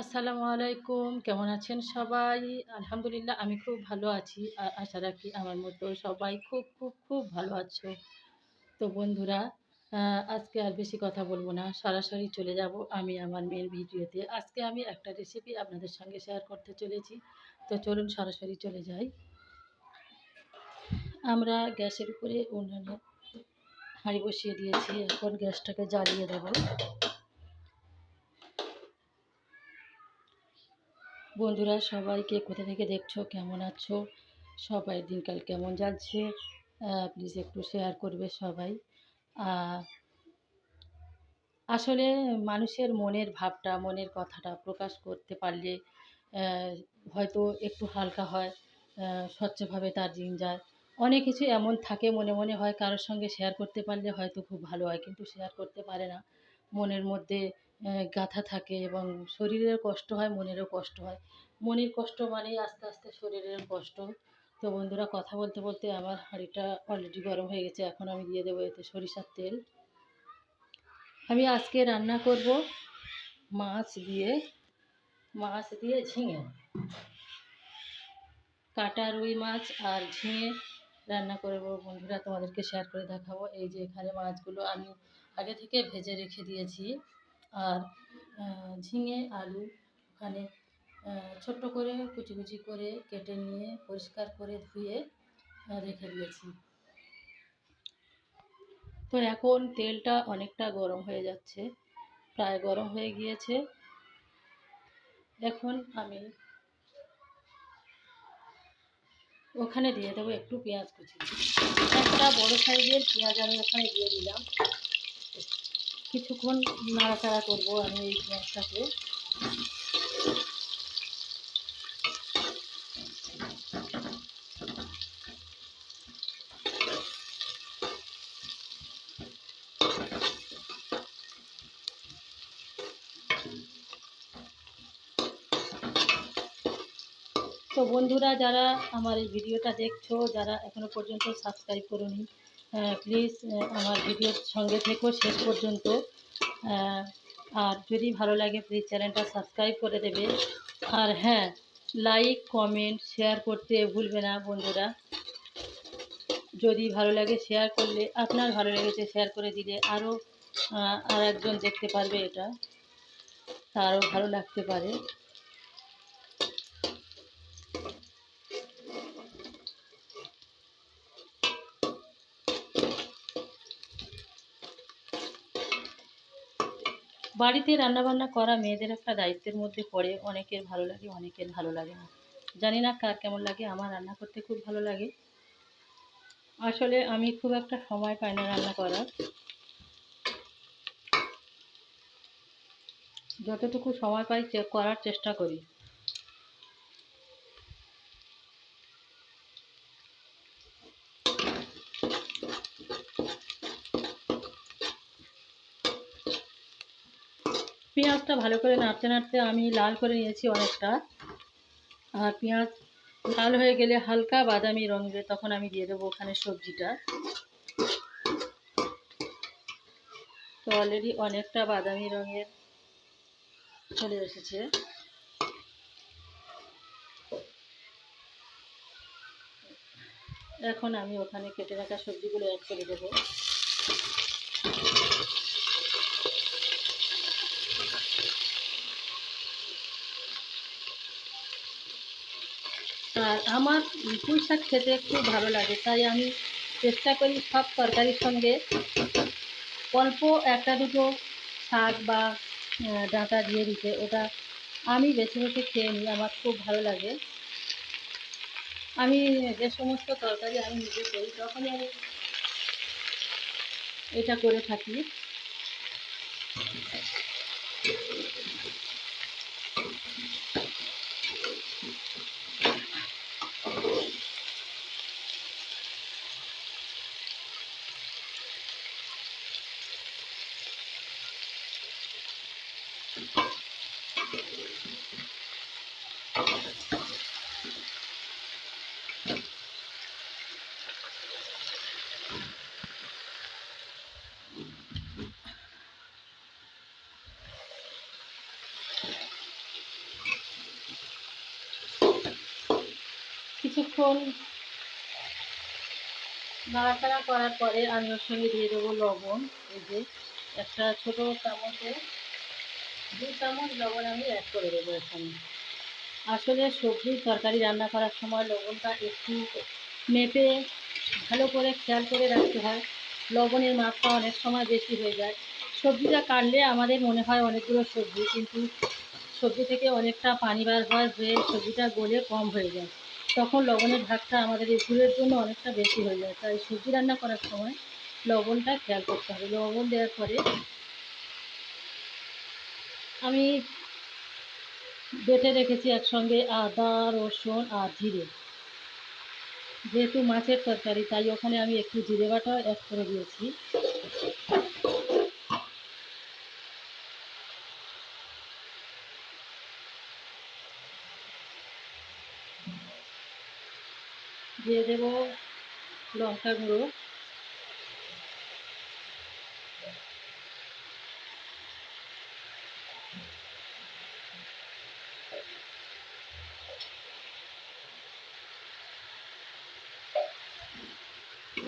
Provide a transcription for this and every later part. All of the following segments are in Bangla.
আসসালামু আলাইকুম। কেমন আছেন সবাই? আলহামদুলিল্লাহ, আমি খুব ভালো আছি। আশা রাখি আমার মতো সবাই খুব খুব খুব ভালো আছো। তো বন্ধুরা আজকে আর বেশি কথা বলব না। সরাসরি চলে যাব আমি আমার মেন ভিডিওতে। আজকে আমি একটা রেসিপি আপনাদের সঙ্গে শেয়ার করতে চলেছি। তো চলুন সরাসরি চলে যাই। আমরা গ্যাসের উপরে উনুনে হাঁড়ি বসিয়ে দিয়েছি। এখন গ্যাসটাকে জ্বালিয়ে দেবো। বন্ধুরা, সবাইকে কোথা থেকে দেখছ? কেমন আছো? সবাই দিনকাল কেমন যাচ্ছে? প্লিজ একটু শেয়ার করবে সবাই। আসলে মানুষের মনের ভাবটা, মনের কথাটা প্রকাশ করতে পারলে হয়তো একটু হালকা হয় স্বচ্ছভাবে তার দিন যায়। অনেক কিছু এমন থাকে, মনে মনে হয় কারোর সঙ্গে শেয়ার করতে পারলে হয়তো খুব ভালো হয়, কিন্তু শেয়ার করতে পারে না। মনের মধ্যে গাঁথা থাকে এবং শরীরের কষ্ট হয়, মনেরও কষ্ট হয়। মনের কষ্ট মানেই আস্তে আস্তে শরীরের কষ্ট। তো বন্ধুরা, কথা বলতে বলতে আমার হাঁড়িটা অলরেডি গরম হয়ে গেছে, এখন আমি দিয়ে দেবো এতে সরিষার তেল। আমি আজকে রান্না করব মাছ দিয়ে মাছ দিয়ে ঝিঙে। কাটা রুই মাছ আর ঝিঙে রান্না করব বন্ধুরা, তোমাদেরকে শেয়ার করে দেখাবো। এই যে এখানে মাছগুলো আমি আগে থেকে ভেজে রেখে দিয়েছি। আর ঝিঙে, আলু ওখানে ছোট্ট করে কুচি কুচি করে কেটে নিয়ে পরিষ্কার করে ধুয়ে রেখে দিয়েছি। তো এখন তেলটা অনেকটা গরম হয়ে যাচ্ছে, প্রায় গরম হয়ে গিয়েছে। এখন আমি ওখানে দিয়ে দেবো একটু পেঁয়াজ কুচি। একটা বড় সাইজের পেঁয়াজ আমি ওখানে দিয়ে দিলাম। কিছুক্ষণ নাড়াচাড়া করব আমি এই পেঁয়াজটাকে তো বন্ধুরা, যারা আমার এই ভিডিওটা দেখছ, যারা এখনও পর্যন্ত সাবস্ক্রাইব করোনি প্লিজ আমার ভিডিওর সঙ্গে থেকো, শেষ পর্যন্ত। আর যদি ভালো লাগে প্লিজ চ্যানেলটা সাবস্ক্রাইব করে দেবে। আর হ্যাঁ লাইক কমেন্ট শেয়ার করতে ভুলবে না বন্ধুরা। যদি ভালো লাগে শেয়ার করলে, আপনার ভালো লেগেছে শেয়ার করে দিলে আরও আর একজন দেখতে পারবে এটা। তারও ভালো লাগতে পারে। বাড়িতে রান্নাবান্না করা মেয়েদের একটা দায়িত্বের মধ্যে পড়ে। অনেকের ভালো লাগে, অনেকের ভালো লাগে না। জানি না কার কেমন লাগে, আমার রান্না করতে খুব ভালো লাগে। আসলে আমি খুব একটা সময় পাই না রান্না করার। যতটুকু সময় পাই করার চেষ্টা করি। পেঁয়াজটা ভালো করে নাড়তে নাড়তে আমি লাল করে নিয়েছি অনেকটা। আর পেঁয়াজ লাল হয়ে গেলে হালকা বাদামি রঙের তখন আমি দিয়ে দেবো ওখানে সবজিটা। তো অলরেডি অনেকটা বাদামি রঙের চলে এসেছে। এখন আমি ওখানে কেটে রাখা সবজিগুলো অ্যাড করে দেবো। আর আমার পুঁই শাক খেতে খুব ভালো লাগে, তাই আমি চেষ্টা করি সব তরকারির সঙ্গে অল্প একটা দুটো শাক বা ডাঁটা দিয়ে দিতে, ওটা আমি বেছে বেছে খেয়ে নিই, আমার খুব ভালো লাগে। আমি যে সমস্ত তরকারি আমি নিজে করি, তখনই আমি এটা করে থাকি। কিছুক্ষণ নাড়াচাড়া করার পরে আমি ওর সঙ্গে দিয়ে দেবো লবণ। এই যে একটা ছোটো চামচে, দু চামচ লবণ আমি অ্যাড করে দেবো এখানে। আসলে সবজির তরকারি রান্না করার সময় লবণটা একটু মেপে ভালো করে খেয়াল করে রাখতে হয়। লবণের মাত্রা অনেক সময় বেশি হয়ে যায়। সবজিটা কাটলে আমাদের মনে হয় অনেকগুলো সবজি, কিন্তু সবজি থেকে অনেকটা পানি বার হয় হয়ে সবজিটা গলে কম হয়ে যায়। তখন লবণের ভাগটা আমাদের এই জন্য অনেকটা বেশি হয়ে যায়। তাই সবজি রান্না করার সময় লবণটা খেয়াল করতে হবে। লবণ দেওয়ার পরে আমি বেটে রেখেছি একসঙ্গে আদা, রসুন আর জিরে। যেহেতু মাছের তরকারি, তাই ওখানে আমি একটু জিরে বাটা অ্যাড করে দিয়েছি। দিয়ে দেব লঙ্কা গুঁড়ো।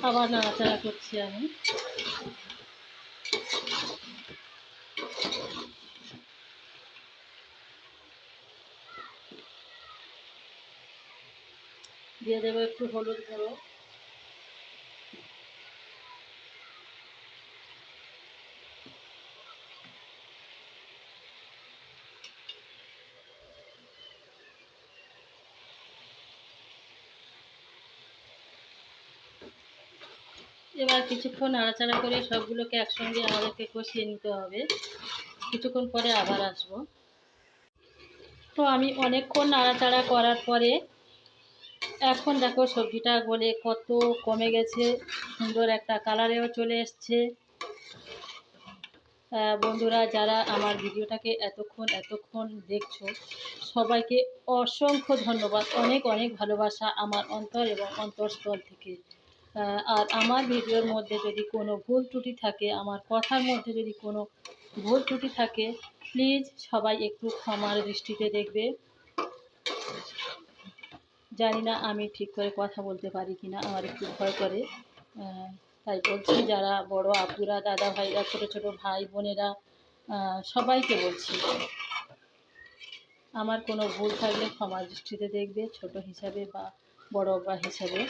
আবার নাড়াচাড়া করছি আমি। দিয়ে দেবো একটু হলুদ গুঁড়ো। এবার কিছুক্ষণ নাড়াচাড়া করে সবগুলোকে একসঙ্গে আমাদেরকে কষিয়ে নিতে হবে। কিছুক্ষণ পরে আবার আসব। তো আমি অনেকক্ষণ নাড়াচাড়া করার পরে এখন দেখো সবজিটা গলে কত কমে গেছে, সুন্দর একটা কালারেও চলে এসছে। বন্ধুরা, যারা আমার ভিডিওটাকে এতক্ষণ এতক্ষণ দেখছ, সবাইকে অসংখ্য ধন্যবাদ, অনেক অনেক ভালোবাসা আমার অন্তর এবং অন্তরস্থল থেকে। আর আমার ভিডিওর মধ্যে যদি কোনো ভুল ত্রুটি থাকে, আমার কথার মধ্যে যদি কোনো ভুল ত্রুটি থাকে প্লিজ সবাই একটু ক্ষমার দৃষ্টিতে দেখবে। জানি না আমি ঠিক করে কথা বলতে পারি কি না আমার একটু ভয় করে। তাই বলছি যারা বড় আপুরা দাদা ভাইরা, ছোট ছোট ভাই বোনেরা সবাইকে বলছি, আমার কোনো ভুল থাকলে ক্ষমা দৃষ্টিতে দেখবে, ছোট হিসাবে বা বড় বা হিসাবে।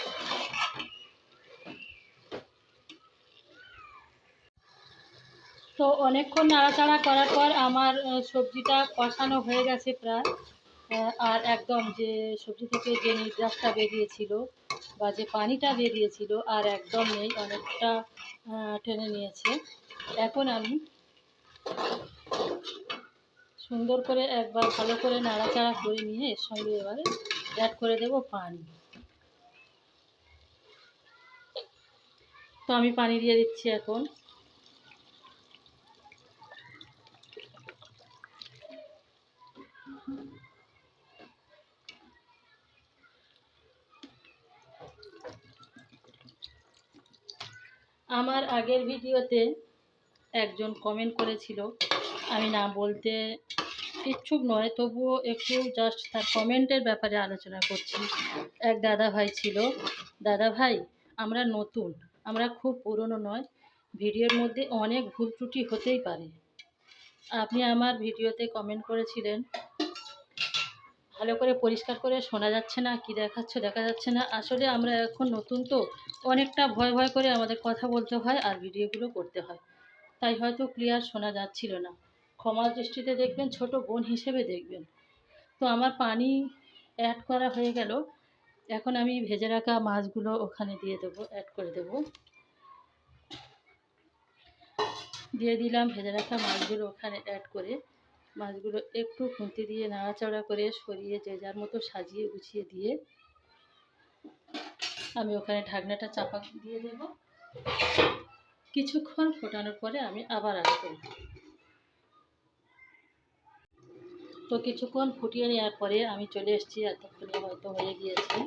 তো অনেকক্ষণ নাড়াচাড়া করার পর আমার সবজিটা কষানো হয়ে গেছে প্রায়। আর একদম যে সবজি থেকে যে নির্যাসটা বেরিয়েছিল বা যে পানিটা বেরিয়েছিল আর একদম নেই, অনেকটা টেনে নিয়েছে। এখন আমি সুন্দর করে একবার ভালো করে নাড়াচাড়া করে নিয়ে এর সঙ্গে এবারে অ্যাড করে দেব পানি। তো আমি পানি দিয়ে দিচ্ছি এখন। আমার আগের ভিডিওতে একজন কমেন্ট করেছিল, আমি না বলতে ইচ্ছুক নয়, তবুও একটু জাস্ট তার কমেন্টের ব্যাপারে আলোচনা করছি। এক দাদা ভাই ছিল দাদা ভাই আমরা নতুন, আমরা খুব পুরনো নয়, ভিডিওর মধ্যে অনেক ভুল ত্রুটি হতেই পারে। আপনি আমার ভিডিওতে কমেন্ট করেছিলেন ভালো করে পরিষ্কার করে শোনা যাচ্ছে না, কি দেখাচ্ছ দেখা যাচ্ছে না। আসলে আমরা এখন নতুন তো, অনেকটা ভয় ভয় করে আমাদের কথা বলতে হয় আর ভিডিওগুলো করতে হয়। তাই হয়তো ক্লিয়ার শোনা যাচ্ছিল না। ক্ষমা দৃষ্টিতে দেখবেন, ছোট বোন হিসেবে দেখবেন। তো আমার পানি অ্যাড করা হয়ে গেল। এখন আমি ভেজে রাখা মাছগুলো ওখানে দিয়ে দেবো অ্যাড করে দেবো। দিয়ে দিলাম ভেজে রাখা মাছগুলো ওখানে অ্যাড করে। মাছগুলো একটু খুন্তি দিয়ে নাড়াচাড়া করে সরিয়ে যে যার মতো সাজিয়ে গুছিয়ে দিয়ে আমি ওখানে ঢাকনাটা চাপা দিয়ে দেব। কিছুক্ষণ ফোটানোর পরে আমি আবার আসব। তো কিছুক্ষণ ফুটিয়ে নেওয়ার পরে আমি চলে এসেছি, এতক্ষণে হয়তো হয়ে গিয়েছে।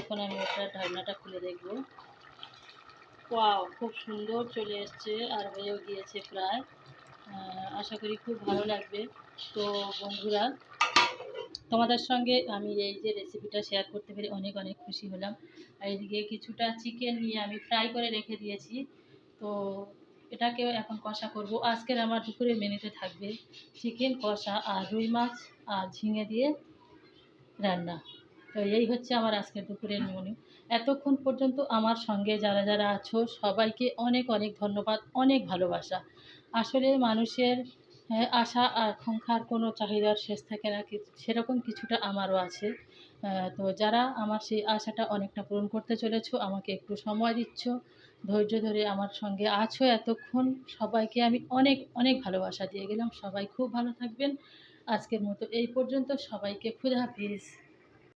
এখন আমি ওটার ঢাকনাটা খুলে দেখব। খুব সুন্দর চলে এসছে আর হয়েও গিয়েছে প্রায়। আশা করি খুব ভালো লাগবে। তো বন্ধুরা, তোমাদের সঙ্গে আমি এই যে রেসিপিটা শেয়ার করতে পেরে অনেক অনেক খুশি হলাম। আর এদিকে কিছুটা চিকেন নিয়ে আমি ফ্রাই করে রেখে দিয়েছি। তো এটাকেও এখন কষা করব। আজকের আমার দুপুরের মেনুতে থাকবে চিকেন কষা, আর রুই মাছ, আর ঝিঙে দিয়ে রান্না। তো এই হচ্ছে আমার আজকের দুপুরের মেনু এতক্ষণ পর্যন্ত আমার সঙ্গে যারা যারা আছো, সবাইকে অনেক অনেক ধন্যবাদ, অনেক ভালোবাসা। আসলে মানুষের হ্যাঁ, আশা আকাঙ্ক্ষার কোনো চাহিদার শেষ থাকে না সেরকম কিছুটা আমারও আছে। তো যারা আমার সেই আশাটা অনেকটা পূরণ করতে চলেছো আমাকে একটু সময় দিচ্ছ। ধৈর্য ধরে আমার সঙ্গে আছো এতক্ষণ। সবাইকে আমি অনেক অনেক ভালোবাসা দিয়ে গেলাম। সবাই খুব ভালো থাকবেন। আজকের মতো এই পর্যন্ত। সবাইকে খুদা হাফিজ।